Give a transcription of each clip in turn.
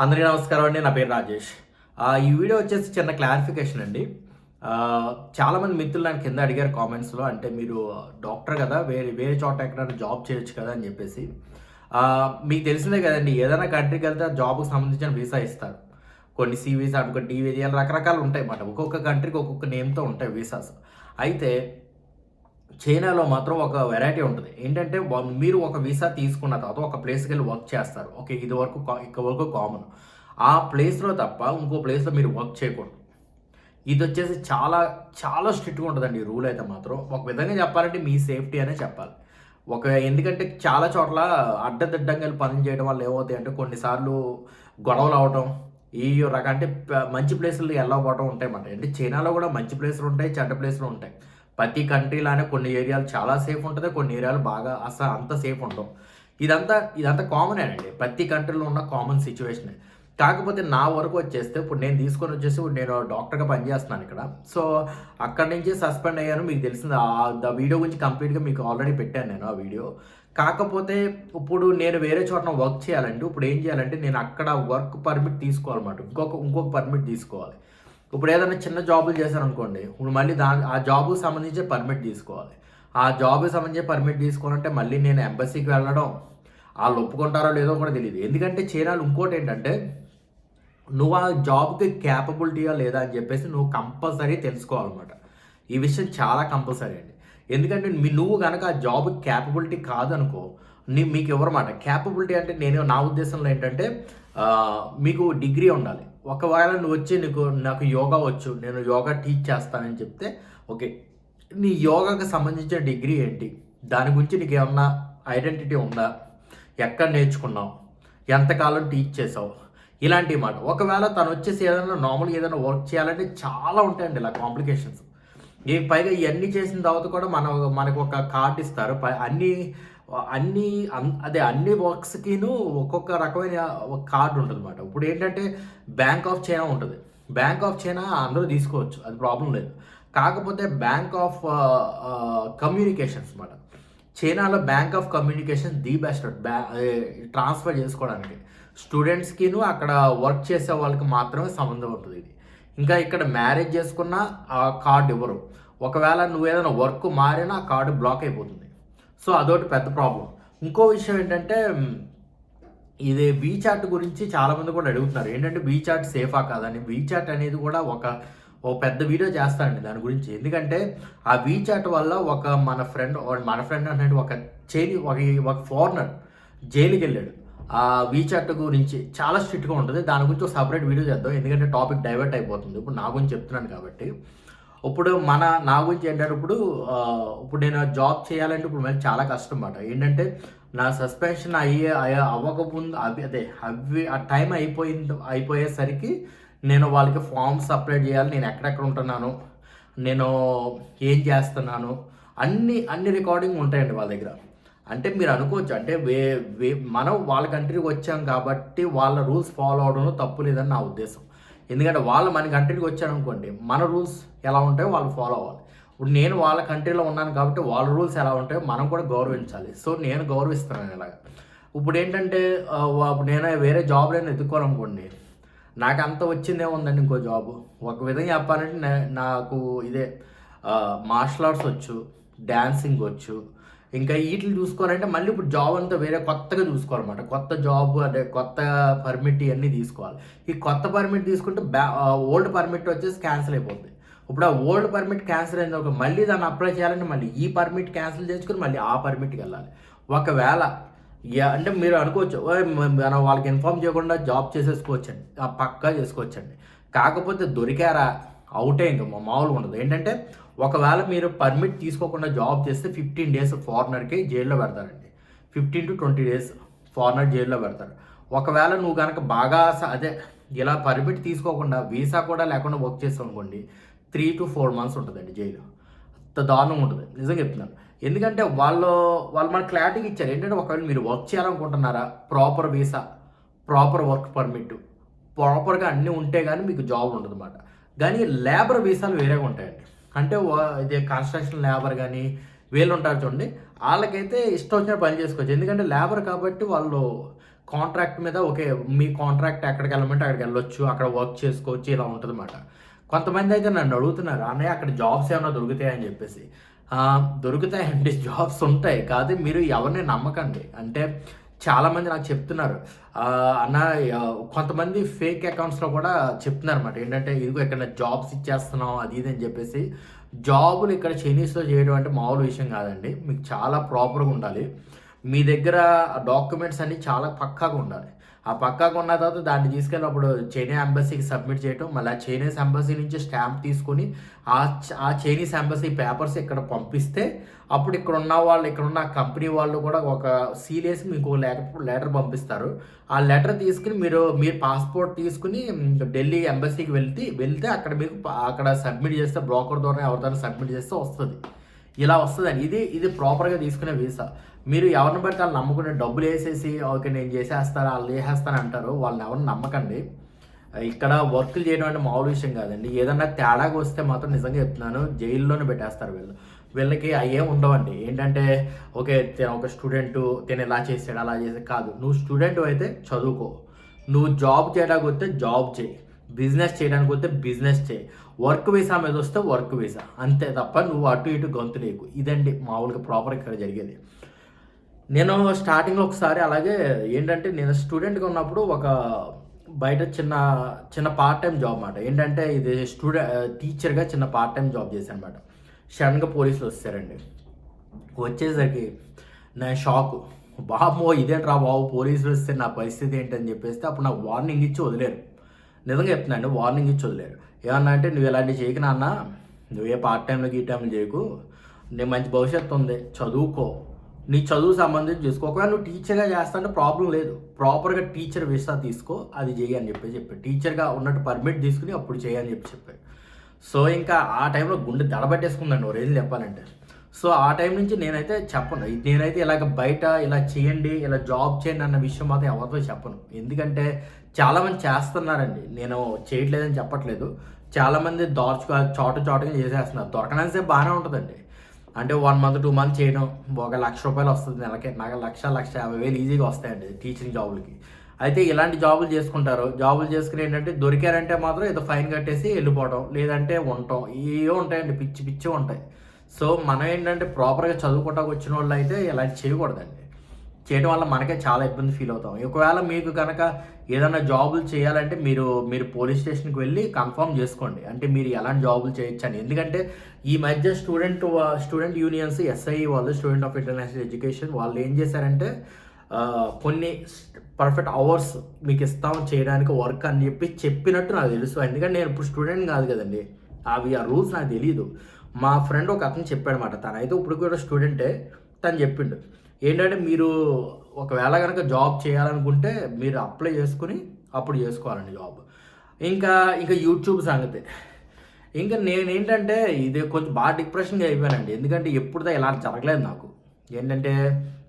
అందరికీ నమస్కారం అండి నా పేరు రాజేష్. ఈ వీడియో వచ్చేసి చిన్న క్లారిఫికేషన్ అండి. చాలామంది మిత్రులు నాకు కింద అడిగారు కామెంట్స్లో అంటే మీరు డాక్టర్ కదా వేరే వేరే చోట ఎక్కడైనా జాబ్ చేయొచ్చు కదా అని చెప్పేసి. మీకు తెలిసిందే కదండి ఏదైనా కంట్రీకి వెళ్తే జాబ్కి సంబంధించిన వీసా ఇస్తారు. కొన్ని సి వీసా అనుకో డి రకరకాలు ఉంటాయి అన్నమాట. ఒక్కొక్క కంట్రీకి ఒక్కొక్క నేమ్తో ఉంటాయి వీసాస్ అయితే చైనాలో మాత్రం ఒక వెరైటీ ఉంటుంది. ఏంటంటే మీరు ఒక వీసా తీసుకున్న తర్వాత ఒక ప్లేస్కి వెళ్ళి వర్క్ చేస్తారు. ఓకే ఇది వరకు ఇక్కడ వరకు కామన్ ఆ ప్లేస్లో తప్ప ఇంకో ప్లేస్లో మీరు వర్క్ చేయకూడదు. ఇది వచ్చేసి చాలా చాలా స్ట్రిక్ట్గా ఉంటుందండి ఈ రూల్ అయితే మాత్రం. ఒక విధంగా చెప్పాలంటే మీ సేఫ్టీ అనే చెప్పాలి. ఒక ఎందుకంటే చాలా చోట్ల అడ్డదిడ్డంగా వెళ్ళి పనులు చేయడం వల్ల ఏమవుతాయి అంటే కొన్నిసార్లు గొడవలు అవడం ఈ రకం అంటే ప- మంచి ప్లేసులు వెళ్ళకపోవడం ఉంటాయి అన్నమాట. అంటే చైనాలో కూడా మంచి ప్లేసులు ఉంటాయి చెడ్డ ప్లేసులు ఉంటాయి. ప్రతి కంట్రీలానే కొన్ని ఏరియాలు చాలా సేఫ్ ఉంటుంది కొన్ని ఏరియాలు బాగా అసలు అంత సేఫ్ ఉండవు. ఇదంతా ఇదంతా కామనేనండి ప్రతి కంట్రీలో ఉన్న కామన్ సిచ్యువేషన్ కాకపోతే నా వరకు వచ్చేస్తే ఇప్పుడు నేను తీసుకొని వచ్చేసి ఇప్పుడు నేను డాక్టర్గా పనిచేస్తున్నాను ఇక్కడ. సో అక్కడి నుంచి సస్పెండ్ అయ్యాను. మీకు తెలిసింది ఆ వీడియో గురించి కంప్లీట్గా మీకు ఆల్రెడీ పెట్టాను నేను ఆ వీడియో. కాకపోతే ఇప్పుడు నేను వేరే చోట వర్క్ చేయాలంటే ఇప్పుడు ఏం చేయాలంటే నేను అక్కడ వర్క్ పర్మిట్ తీసుకోవాలన్నమాట. ఇంకొక ఇంకొక పర్మిట్ తీసుకోవాలి. ఇప్పుడు ఏదైనా చిన్న జాబులు చేశాను అనుకోండి ఇప్పుడు మళ్ళీ దాని ఆ జాబ్కి సంబంధించి పర్మిట్ తీసుకోవాలి. ఆ జాబ్కి సంబంధించి పర్మిట్ తీసుకోవాలంటే మళ్ళీ నేను ఎంబసీకి వెళ్ళడం వాళ్ళు ఒప్పుకుంటారో లేదో కూడా తెలియదు ఎందుకంటే చైనాలు ఇంకోటి ఏంటంటే నువ్వు ఆ జాబ్కి క్యాపబిలిటీయా లేదా అని చెప్పేసి నువ్వు కంపల్సరీ తెలుసుకోవాలన్నమాట. ఈ విషయం చాలా కంపల్సరీ అండి. ఎందుకంటే మీ- నువ్వు కనుక ఆ జాబ్ క్యాపబిలిటీ కాదనుకో నీ మీకు ఎవరమాట క్యాపబిలిటీ అంటే నేను నా ఉద్దేశంలో ఏంటంటే మీకు డిగ్రీ ఉండాలి. ఒకవేళ నువ్వు వచ్చి నీకు నాకు యోగా వచ్చు నేను యోగా టీచ్ చేస్తానని చెప్తే ఓకే. నీ యోగాకి సంబంధించిన డిగ్రీ ఏంటి? దాని గురించి నీకు ఏమన్నా ఐడెంటిటీ ఉందా? ఎక్కడ నేర్చుకున్నావు? ఎంతకాలం టీచ్ చేసావు? ఇలాంటి మాట. ఒకవేళ తను వచ్చేసి ఏదైనా నార్మల్గా ఏదైనా వర్క్ చేయాలంటే చాలా ఉంటాయండి ఇలా కాంప్లికేషన్స్ ఈ పైగా ఇవన్నీ చేసిన తర్వాత కూడా మన మనకు ఒక కార్డు ఇస్తారు. పై- అన్ని అన్ని అన్- అదే అన్ని వర్క్స్కిను ఒక్కొక్క రకమైన ఒక కార్డు ఉంటుంది అనమాట ఇప్పుడు ఏంటంటే బ్యాంక్ ఆఫ్ చైనా ఉంటుంది. బ్యాంక్ ఆఫ్ చైనా అందరూ తీసుకోవచ్చు. అది ప్రాబ్లం లేదు. కాకపోతే బ్యాంక్ ఆఫ్ కమ్యూనికేషన్స్ అనమాట చైనాలో bank of communication the best. బ్యా ట్రాన్స్ఫర్ చేసుకోవడానికి. స్టూడెంట్స్కిను అక్కడ వర్క్ చేసే వాళ్ళకి మాత్రమే సంబంధం ఉంటుంది ఇది. ఇంకా ఇక్కడ మ్యారేజ్ చేసుకున్న ఆ కార్డు ఇవ్వరు. ఒకవేళ నువ్వు ఏదైనా వర్క్ మారినా ఆ కార్డు బ్లాక్ అయిపోతుంది. సో అదొకటి పెద్ద ప్రాబ్లం ఇంకో విషయం ఏంటంటే ఇది ఇది వీచాట్ గురించి చాలామంది కూడా అడుగుతున్నారు. ఏంటంటే వీచాట్ సేఫా కాదని వీచాట్ అనేది కూడా ఒక ఓ పెద్ద వీడియో చేస్తానండి దాని గురించి. ఎందుకంటే ఆ వీచాట్ వల్ల ఒక మన ఫ్రెండ్ మన ఫ్రెండ్ అంటే ఒక చైని ఒక ఒక ఫారినర్ జైలుకి వెళ్ళాడు. ఆ వీచాట్ గురించి చాలా స్ట్రిక్ట్గా ఉంటుంది. దాని గురించి ఒక సపరేట్ వీడియో చేద్దాం. ఎందుకంటే టాపిక్ డైవర్ట్ అయిపోతుంది. ఇప్పుడు నా గురించి చెప్తున్నాను కాబట్టి. ఇప్పుడు మన నా గురించి ఏంటంటే ఇప్పుడు ఇప్పుడు నేను జాబ్ చేయాలంటే ఇప్పుడు మళ్ళీ చాలా కష్టం అన్నమాట ఏంటంటే నా సస్పెన్షన్ అయ్యే అయ్యే- అవ్వకముందు అవి అదే అవి ఆ టైం అయిపోయింది అయిపోయేసరికి నేను వాళ్ళకి ఫామ్స్ అప్లై చేయాలి నేను ఎక్కడెక్కడ ఉంటున్నాను నేను ఏం చేస్తున్నాను అన్ని అన్ని రికార్డింగ్ ఉంటాయండి వాళ్ళ దగ్గర. అంటే మీరు అనుకోవచ్చు అంటే వే వే మనం వాళ్ళ కంట్రీకి వచ్చాం కాబట్టి వాళ్ళ రూల్స్ ఫాలో అవడంలో తప్పు లేదని నా ఉద్దేశం. ఎందుకంటే వాళ్ళు మన కంట్రీకి వచ్చారనుకోండి మన రూల్స్ ఎలా ఉంటాయో వాళ్ళు ఫాలో అవ్వాలి. ఇప్పుడు నేను వాళ్ళ కంట్రీలో ఉన్నాను కాబట్టి వాళ్ళ రూల్స్ ఎలా ఉంటాయో మనం కూడా గౌరవించాలి. సో నేను గౌరవిస్తున్నాను ఇలాగ. ఇప్పుడు ఏంటంటే నేను వేరే జాబ్ నేను ఎత్తుకోవాలనుకోండి నాకు అంత వచ్చిందే ఉందండి ఇంకో జాబ్? ఒక విధంగా చెప్పాలంటే నే- నాకు ఇదే మార్షల్ ఆర్ట్స్ వచ్చు డ్యాన్సింగ్ వచ్చు ఇంకా వీటిని చూసుకోవాలంటే మళ్ళీ ఇప్పుడు జాబ్ అంతా వేరే కొత్తగా చూసుకోవాలన్నమాట. కొత్త జాబ్ అంటే కొత్త పర్మిట్ ఇవన్నీ తీసుకోవాలి. ఈ కొత్త పర్మిట్ తీసుకుంటే బ్యా ఓల్డ్ పర్మిట్ వచ్చేసి క్యాన్సిల్ అయిపోతుంది ఇప్పుడు ఆ ఓల్డ్ పర్మిట్ క్యాన్సిల్ అయింది ఒక మళ్ళీ దాన్ని అప్లై చేయాలంటే మళ్ళీ ఈ పర్మిట్ క్యాన్సిల్ చేసుకుని మళ్ళీ ఆ పర్మిట్కి వెళ్ళాలి. ఒకవేళ అంటే మీరు అనుకోవచ్చు మనం వాళ్ళకి ఇన్ఫామ్ చేయకుండా జాబ్ చేసేసుకోవచ్చండి. ఆ పక్కా చేసుకోవచ్చండి. కాకపోతే దొరికారా? అవుటే ఇంకా మామూలుగా ఉండదు. ఏంటంటే ఒకవేళ మీరు పర్మిట్ తీసుకోకుండా జాబ్ చేస్తే ఫిఫ్టీన్ డేస్ ఫారినర్కి జైల్లో పెడతారండి. Fifteen to twenty days foreigner జైల్లో పెడతారు. ఒకవేళ నువ్వు కనుక బాగా స- అదే ఇలా పర్మిట్ తీసుకోకుండా వీసా కూడా లేకుండా వర్క్ చేస్తావు అనుకోండి త్రీ టు ఫోర్ మంత్స్ ఉంటుందండి జైలు. అంత దారుణంగా ఉంటుంది. నిజంగా చెప్తున్నాను. ఎందుకంటే వాళ్ళు వాళ్ళు మనకు క్లారిటీ ఇచ్చారు. ఏంటంటే ఒకవేళ మీరు వర్క్ చేయాలనుకుంటున్నారా proper visa proper work permit ప్రాపర్గా అన్నీ ఉంటే కానీ మీకు జాబ్ ఉండదు అన్నమాట కానీ లేబర్ వీసాలు వేరేగా ఉంటాయండి. అంటే వా- ఇది కన్స్ట్రక్షన్ లేబర్ కానీ వీళ్ళు ఉంటారు చూడండి. వాళ్ళకైతే ఇష్టం వచ్చిన పని చేసుకోవచ్చు. ఎందుకంటే లేబర్ కాబట్టి వాళ్ళు కాంట్రాక్ట్ మీద ఓకే మీ కాంట్రాక్ట్ ఎక్కడికి వెళ్ళమంటే అక్కడికి వెళ్ళొచ్చు అక్కడ వర్క్ చేసుకోవచ్చు ఇలా ఉంటుంది అన్నమాట కొంతమంది అయితే నన్ను అడుగుతున్నారు అన్నయ్య అక్కడ జాబ్స్ ఏమైనా దొరుకుతాయని చెప్పేసి. దొరుకుతాయండి జాబ్స్ ఉంటాయి. కాదు మీరు ఎవరిని నమ్మకండి. అంటే చాలామంది నాకు చెప్తున్నారు. అన్న కొంతమంది ఫేక్ అకౌంట్స్లో కూడా చెప్తున్నారు అనమాట ఏంటంటే ఇదిగో ఇక్కడ జాబ్స్ ఇచ్చేస్తున్నాం అది ఇది అని చెప్పేసి. జాబులు ఇక్కడ చైనీస్లో చేయడం అంటే మామూలు విషయం కాదండి. మీకు చాలా ప్రాపర్గా ఉండాలి. మీ దగ్గర డాక్యుమెంట్స్ అన్నీ చాలా పక్కాగా ఉండాలి. ఆ పక్కాగా ఉన్న తర్వాత దాన్ని తీసుకెళ్ళి అప్పుడు చైనా ఎంబసీకి సబ్మిట్ చేయటం మళ్ళీ ఆ చైనీస్ ఎంబసీ నుంచి స్టాంప్ తీసుకొని ఆ ఆ చైనీస్ ఎంబసీ పేపర్స్ ఇక్కడ పంపిస్తే అప్పుడు ఇక్కడ ఉన్న వాళ్ళు ఇక్కడ ఉన్న కంపెనీ వాళ్ళు కూడా ఒక సీల్ వేసి మీకు లెటర్ లెటర్ పంపిస్తారు. ఆ లెటర్ తీసుకుని మీరు మీరు పాస్పోర్ట్ తీసుకుని ఢిల్లీ ఎంబసీకి వెళ్తే వెళ్తే అక్కడ మీకు అక్కడ సబ్మిట్ చేస్తే బ్రోకర్ ద్వారా ఎవరితో సబ్మిట్ చేస్తే వస్తుంది. ఇలా వస్తుందండి. ఇది ఇది ప్రాపర్గా తీసుకునే వీసా మీరు ఎవరిని బట్టి వాళ్ళు నమ్ముకునే డబ్బులు వేసేసి ఓకే నేను చేసేస్తాను వాళ్ళు చేసేస్తాను అంటారు. వాళ్ళని ఎవరిని నమ్మకండి. ఇక్కడ వర్కులు చేయడం అంటే మామూలు విషయం కాదండి. ఏదన్నా తేడాగా వస్తే మాత్రం నిజంగా చెప్తున్నాను జైల్లోనే పెట్టేస్తారు వీళ్ళు. వీళ్ళకి అయ్యే ఉండవండి. ఏంటంటే ఓకే తిన ఒక స్టూడెంట్ తిన ఇలా చేసాడు అలా చేసాడు. కాదు. నువ్వు స్టూడెంట్ అయితే చదువుకో. నువ్వు జాబ్ చేయడానికి వస్తే జాబ్ చేయి. బిజినెస్ చేయడానికి వస్తే బిజినెస్ చేయి. వర్క్ వీసా మీద వస్తే వర్క్ వీసా. అంతే తప్ప నువ్వు అటు ఇటు గొంతు లేకు ఇదండి మామూలుగా ప్రాపర్ ఇక్కడ జరిగేది. నేను స్టార్టింగ్లో ఒకసారి అలాగే ఏంటంటే నేను స్టూడెంట్గా ఉన్నప్పుడు ఒక బయట చిన్న చిన్న పార్ట్ టైం జాబ్ అనమాట ఏంటంటే ఇది స్టూడెంట్ టీచర్గా చిన్న పార్ట్ టైం జాబ్ చేశాను అనమాట సడన్గా పోలీసులు వచ్చారండి. వచ్చేసరికి నేను షాక్ బాబో ఇదేంట్రా బాబు? పోలీసులు వస్తే నా పరిస్థితి ఏంటని చెప్పేస్తే అప్పుడు నాకు వార్నింగ్ ఇచ్చి వదిలేరు. నిజంగా చెప్తున్నాను వార్నింగ్ ఇచ్చి వదిలేరు ఏమన్నా అంటే నువ్వు ఇలాంటివి చేయకు నాన్న నువ్వు ఏ పార్ట్ టైంలో ఈ టైంలో చేయకు. నీ మంచి భవిష్యత్తు ఉంది చదువుకో. నీ చదువు సంబంధించి చూసుకో. ఒకవేళ నువ్వు టీచర్గా చేస్తాంటే ప్రాబ్లం లేదు. ప్రాపర్గా టీచర్ విసా తీసుకో అది చేయి అని చెప్పి చెప్పాడు. టీచర్గా ఉన్నట్టు పర్మిట్ తీసుకుని అప్పుడు చేయని చెప్పి చెప్పాడు. సో ఇంకా ఆ టైంలో గుండె దడబట్టేసుకుందండి ఓ రేంజ్ చెప్పాలంటే. సో ఆ టైం నుంచి నేనైతే చెప్పను. నేనైతే ఇలాగ బయట ఇలా చేయండి ఇలా జాబ్ చేయండి అన్న విషయం మాత్రం ఎవరితో చెప్పను. ఎందుకంటే చాలామంది చేస్తున్నారండి. నేను చేయట్లేదని చెప్పట్లేదు. చాలామంది దోచుకో చోట చోటగా చేసేస్తున్నారు. దొరకడానికి బాగానే ఉంటుందండి. అంటే వన్ మంత్ టూ మంత్ చేయడం ఒక లక్ష రూపాయలు వస్తుంది నెలకి. నాకు లక్ష లక్ష యాభై వేలు ఈజీగా వస్తాయండి టీచింగ్ జాబులకి. అయితే ఇలాంటి జాబులు చేసుకుంటారు. జాబులు చేసుకుని ఏంటంటే దొరికారంటే మాత్రం ఏదో ఫైన్ కట్టేసి వెళ్ళిపోవడం లేదంటే ఉండటం. ఏవో ఉంటాయండి. పిచ్చి పిచ్చి ఉంటాయి. సో మనం ఏంటంటే ప్రాపర్గా చదువుకోవటానికి వచ్చిన వాళ్ళు అయితే ఇలాంటి చేయకూడదండి. చేయడం వల్ల మనకే చాలా ఇబ్బంది ఫీల్ అవుతాం. ఒకవేళ మీకు కనుక ఏదైనా జాబులు చేయాలంటే మీరు మీరు పోలీస్ స్టేషన్కి వెళ్ళి కన్ఫర్మ్ చేసుకోండి. అంటే మీరు ఎలాంటి జాబులు చేయొచ్చు అని. ఎందుకంటే ఈ మధ్య స్టూడెంట్ స్టూడెంట్ యూనియన్స్ ఎస్ఐ వాళ్ళు స్టూడెంట్ ఆఫ్ ఇంటర్నేషనల్ ఎడ్యుకేషన్ వాళ్ళు ఏం చేశారంటే కొన్ని పర్ఫెక్ట్ అవర్స్ మీకు ఇస్తాం చేయడానికి వర్క్ అని చెప్పి చెప్పినట్టు నాకు తెలుసు. ఎందుకంటే నేను ఇప్పుడు స్టూడెంట్ కాదు కదండి. అవి ఆ రూల్స్ నాకు తెలియదు మా ఫ్రెండ్ ఒక అతను చెప్పాడనమాట అయితే ఇప్పుడు కూడా స్టూడెంటే తను చెప్పిండు. ఏంటంటే మీరు ఒకవేళ కనుక జాబ్ చేయాలనుకుంటే మీరు అప్లై చేసుకుని అప్పుడు చేసుకోవాలండి జాబ్ ఇంకా ఇంకా యూట్యూబ్ సంగతి. ఇంకా నేనేంటంటే ఇది కొంచెం బాగా డిప్రెషన్గా అయిపోయానండి. ఎందుకంటే ఎప్పుడుదా ఇలా జరగలేదు నాకు. ఏంటంటే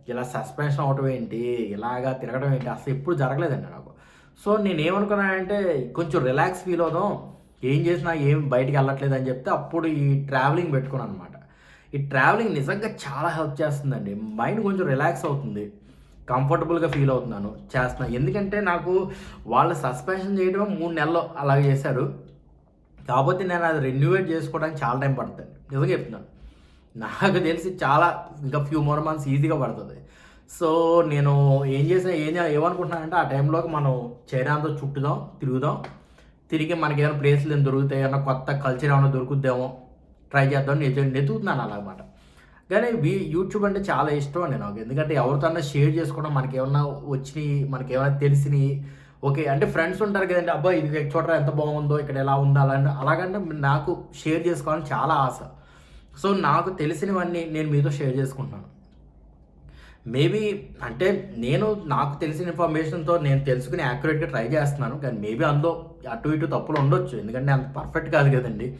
ఇలా సస్పెన్షన్ అవటం ఏంటి? ఇలాగా తిరగడం ఏంటి? అసలు ఎప్పుడు జరగలేదండి నాకు. సో నేనేమనుకున్నానంటే కొంచెం రిలాక్స్ ఫీల్ అవుదాం. ఏం చేసినా ఏం బయటికి వెళ్ళట్లేదు అని చెప్తే అప్పుడు ఈ ట్రావెలింగ్ పెట్టుకున్నాను అనమాట ఈ ట్రావెలింగ్ నిజంగా చాలా హెల్ప్ చేస్తుందండి. మైండ్ కొంచెం రిలాక్స్ అవుతుంది. కంఫర్టబుల్గా ఫీల్ అవుతున్నాను. చేస్తున్నాను ఎందుకంటే నాకు వాళ్ళు సస్పెన్షన్ చేయడం మూడు నెలలు అలాగ చేశారు. కాకపోతే నేను అది రెన్యూవేట్ చేసుకోవడానికి చాలా టైం పడుతుంది. నిజంగా చెప్తున్నాను. నాకు తెలిసి చాలా ఇంకా ఫ్యూ మోర్ మంత్స్ ఈజీగా పడుతుంది. సో నేను ఏం చేసినా ఏం ఏమనుకుంటున్నానంటే ఆ టైంలోకి మనం చైనా చుట్టుదాం తిరుగుదాం. తిరిగి మనకి ఏమైనా ప్లేస్లు ఏమైనా దొరుకుతాయి ఏమైనా కొత్త కల్చర్ ఏమైనా దొరుకుద్దేమో ట్రై చేద్దాం నేను నెతుకుతున్నాను అలాగమాట. కానీ వీ యూట్యూబ్ అంటే చాలా ఇష్టం అండి నాకు. ఎందుకంటే ఎవరితోన్నా షేర్ చేసుకోవడం మనకి ఏమన్నా వచ్చినాయి మనకి ఏమైనా తెలిసినాయి. ఓకే అంటే ఫ్రెండ్స్ ఉంటారు కదండి అబ్బా ఇది చూడరా ఎంత బాగుందో ఇక్కడ ఎలా ఉందో అలా అలాగంటే నాకు షేర్ చేసుకోవాలని చాలా ఆశ. సో నాకు తెలిసినవన్నీ నేను మీతో షేర్ చేసుకుంటాను మేబీ అంటే నేను నాకు తెలిసిన ఇన్ఫర్మేషన్తో నేను తెలుసుకుని యాక్యురేట్గా ట్రై చేస్తున్నాను. కానీ మేబీ అందులో అటు ఇటు తప్పులు ఉండొచ్చు. ఎందుకంటే అంత పర్ఫెక్ట్ కాదు కదండి.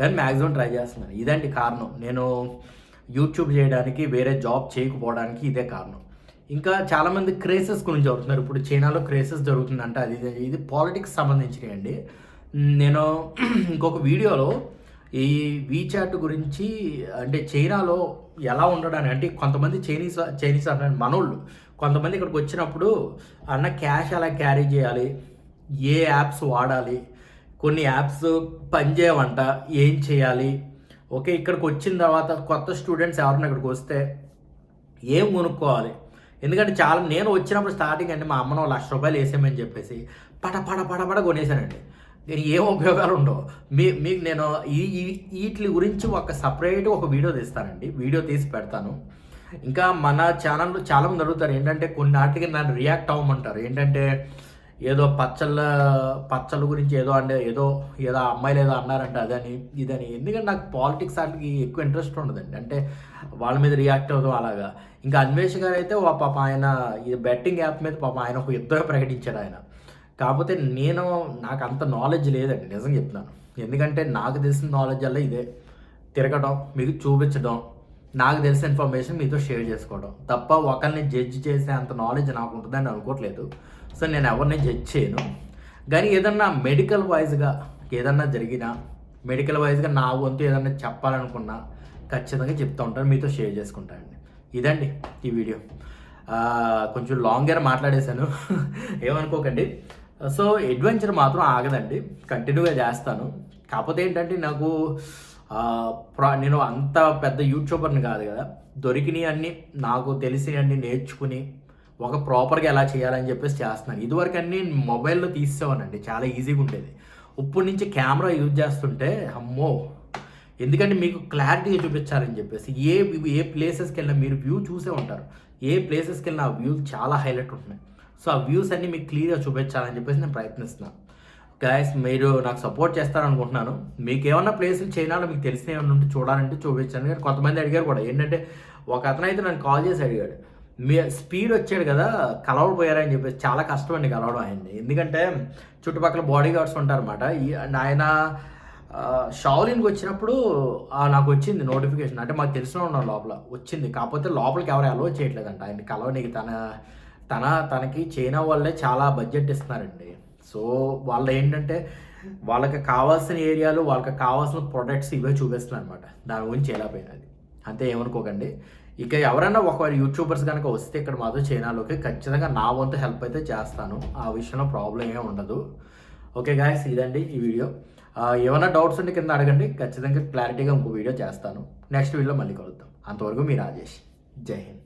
కానీ మ్యాక్సిమం ట్రై చేస్తున్నాను. ఇదండి కారణం. నేను యూట్యూబ్ చేయడానికి వేరే జాబ్ చేయకపోవడానికి ఇదే కారణం. ఇంకా చాలామంది క్రేసెస్ గురించి జరుగుతున్నారు ఇప్పుడు చైనాలో క్రేసెస్ జరుగుతుందంటే. అది ఇది- ఇది పాలిటిక్స్ సంబంధించినవి అండి. నేను ఇంకొక వీడియోలో ఈ వీచాట్ గురించి అంటే చైనాలో ఎలా ఉండడానికి అంటే కొంతమంది చైనీస్ చైనీస్ అంటే మనోళ్ళు. కొంతమంది ఇక్కడికి వచ్చినప్పుడు అన్న క్యాష్ ఎలా క్యారీ చేయాలి? ఏ యాప్స్ వాడాలి? కొన్ని యాప్స్ పనిచేయమంట ఏం చేయాలి? ఓకే ఇక్కడికి వచ్చిన తర్వాత కొత్త స్టూడెంట్స్ ఎవరైనా ఇక్కడికి వస్తే ఏం కొనుక్కోవాలి? ఎందుకంటే చాలా నేను వచ్చినప్పుడు స్టార్టింగ్ అంటే మా అమ్మను లక్ష రూపాయలు వేసామని చెప్పేసి పట పట పట పట కొనేసానండి నేను ఏం ఉపయోగాలు ఉండవు. మీ మీకు నేను ఈ వీటి గురించి ఒక సపరేట్ ఒక వీడియో తీస్తానండి. వీడియో తీసి పెడతాను. ఇంకా మన ఛానల్లో చాలామంది అడుగుతారు ఏంటంటే కొన్ని వాటికి నన్ను రియాక్ట్ అవ్వమంటారు. ఏంటంటే ఏదో పచ్చళ్ళ పచ్చళ్ళ గురించి ఏదో అంటే ఏదో ఏదో అమ్మాయిలు ఏదో అన్నారంట అదని ఇదని. ఎందుకంటే నాకు పాలిటిక్స్ వాటికి ఎక్కువ ఇంట్రెస్ట్ ఉండదండి. అంటే వాళ్ళ మీద రియాక్ట్ అవ్వడం అలాగా. ఇంకా అన్వేష్ గారు అయితే వా- పాప ఆయన ఈ బెట్టింగ్ యాప్ మీద పాప ఆయన ఒక యుద్ధం ప్రకటించాడు ఆయన. కాకపోతే నేను నాకు అంత నాలెడ్జ్ లేదండి నిజం చెప్తున్నాను. ఎందుకంటే నాకు తెలిసిన నాలెడ్జ్ అలా ఇదే. తిరగడం మీకు చూపించడం నాకు తెలిసిన ఇన్ఫర్మేషన్ మీతో షేర్ చేసుకోవడం. తప్ప ఒకరిని జడ్జ్ చేసే అంత నాలెడ్జ్ నాకు ఉంటుందని అనుకోవట్లేదు. సో నేను ఎవరిని జడ్జ్ చేయను. కానీ ఏదన్నా మెడికల్ వైజ్గా ఏదన్నా జరిగినా మెడికల్ వైజ్గా నా వంతు ఏదన్నా చెప్పాలనుకున్నా ఖచ్చితంగా చెప్తూ ఉంటాను మీతో షేర్ చేసుకుంటానండి ఇదండి ఈ వీడియో కొంచెం లాంగ్గా మాట్లాడేశాను. ఏమనుకోకండి. సో అడ్వెంచర్ మాత్రం ఆగదండి. కంటిన్యూగా చేస్తాను. కాకపోతే ఏంటంటే నాకు నేను అంత పెద్ద యూట్యూబర్ని కాదు కదా. దొరికినవి అన్నీ నాకు తెలిసినవన్నీ నేర్చుకుని ఒక ప్రాపర్గా ఎలా చేయాలని చెప్పేసి చేస్తున్నాను. ఇదివరకు అన్నీ మొబైల్లో తీసేవానండి. చాలా ఈజీగా ఉండేది. ఇప్పుడు నుంచి కెమెరా యూజ్ చేస్తుంటే అమ్మో! ఎందుకంటే మీకు క్లారిటీగా చూపించాలని చెప్పేసి ఏ ఏ ప్లేసెస్కి వెళ్ళినా మీరు వ్యూ చూసే ఉంటారు. ఏ ప్లేసెస్కి వెళ్ళినా ఆ వ్యూ చాలా హైలైట్ ఉంటున్నాయి. సో ఆ వ్యూస్ అన్ని మీకు క్లియర్గా చూపించాలని చెప్పేసి నేను ప్రయత్నిస్తున్నాను గాయస్ మీరు నాకు సపోర్ట్ చేస్తారనుకుంటున్నాను. మీకు ఏమన్నా ప్లేసులు చైనాలో మీకు తెలిసిన ఏమన్నా ఉంటే చూడాలంటే చూపించాను కానీ కొంతమంది అడిగారు కూడా ఏంటంటే ఒక అతను అయితే నన్ను కాల్ చేసి అడిగాడు. మీ స్పీడ్ వచ్చాడు కదా కలవడిపోయారని చెప్పేసి. చాలా కష్టం అండి కలవడం ఆయన్ని. ఎందుకంటే చుట్టుపక్కల బాడీ గార్డ్స్ ఉంటారన్నమాట. ఈ ఆయన షావులిన్కి వచ్చినప్పుడు నాకు వచ్చింది నోటిఫికేషన్ అంటే మాకు తెలిసిన ఉన్నాం లోపల వచ్చింది. కాకపోతే లోపలికి ఎవరు అలో చేయట్లేదంట. ఆయన కలవనికి తన తన తనకి చైనా వాళ్ళే చాలా బడ్జెట్ ఇస్తున్నారండి. సో వాళ్ళు ఏంటంటే వాళ్ళకి కావాల్సిన ఏరియాలు వాళ్ళకి కావాల్సిన ప్రొడక్ట్స్ ఇవే చూపిస్తున్నారు అనమాట దాని గురించి ఎలా పోయినది అంతే ఏమనుకోకండి. ఇక ఎవరైనా ఒకవేళ యూట్యూబర్స్ కనుక వస్తే ఇక్కడ మాతో చైనాలోకి ఖచ్చితంగా నా వంతు హెల్ప్ అయితే చేస్తాను. ఆ విషయంలో ప్రాబ్లం ఏమి ఉండదు. ఓకే గాయస్ ఇదండి ఈ వీడియో ఏమైనా డౌట్స్ ఉంటే కింద అడగండి. ఖచ్చితంగా క్లారిటీగా ఇంకో వీడియో చేస్తాను. నెక్స్ట్ వీడియోలో మళ్ళీ కలుద్దాం. అంతవరకు మీ రాజేష్. జై హింద్.